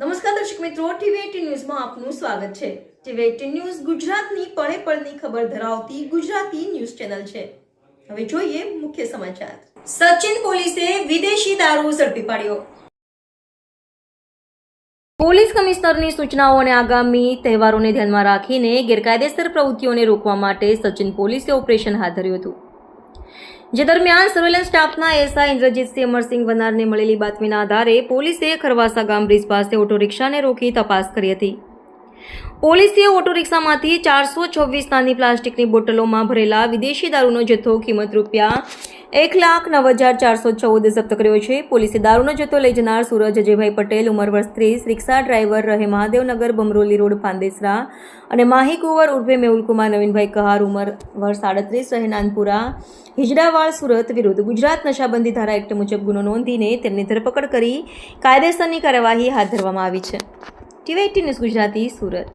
નમસ્કાર દર્શક મિત્રો, ટીવી ન્યૂઝમાં આપનું સ્વાગત છે. ટીવી એટીન ન્યૂઝ ગુજરાતની પળે પળની ખબર ધરાવતી ગુજરાતી ન્યૂઝ ચેનલ છે. હવે જોઈએ મુખ્ય સમાચાર. સચિન પોલીસે વિદેશી દારૂ ઝડપી પાડ્યો. પોલીસ કમિશનરની સૂચનાઓ અને આગામી તહેવારોને ધ્યાનમાં રાખીને ગેરકાયદેસર પ્રવૃત્તિઓને રોકવા માટે સચિન પોલીસે ઓપરેશન હાથ ધર્યું હતું. જે દરમિયાન સર્વેલન્સ સ્ટાફના એસઆઈ ઇન્દ્રજીતસિંહ અમરસિંહ વનારને મળેલી બાતમીના આધારે પોલીસે ખરવાસા ગામ બ્રિજ પાસે ઓટો રિક્ષાને રોકી તપાસ કરી હતી. પોલીસે ઓટો રિક્ષામાંથી ચારસો છવ્વીસ નાની પ્લાસ્ટિકની બોટલોમાં ભરેલા વિદેશી દારૂનો જથ્થો, કિંમત રૂપિયા એક લાખ નવ હજાર ચારસો ચૌદ જપ્ત કર્યો છે. પોલીસે દારૂનો જથ્થો લઈ જનાર સુરજ અજયભાઈ પટેલ, ઉંમર વર્ષ ત્રીસ, રિક્ષા ડ્રાઈવર રહે મહાદેવનગર બમરોલી રોડ, પાંદેસરા અને માહી કુંવર ઉર્ફે મેહુલકુમાર, નવીનભાઈ કહાર, ઉંમર વર્ષ સાડત્રીસ રહે નાનપુરા હિજડાવાળ સુરત વિરુદ્ધ ગુજરાત નશાબંધી ધારા એક્ટ મુજબ ગુનો નોંધીને તેમની ધરપકડ કરી કાયદેસરની કાર્યવાહી હાથ ધરવામાં આવી છે. TV news Gujarati, Surat.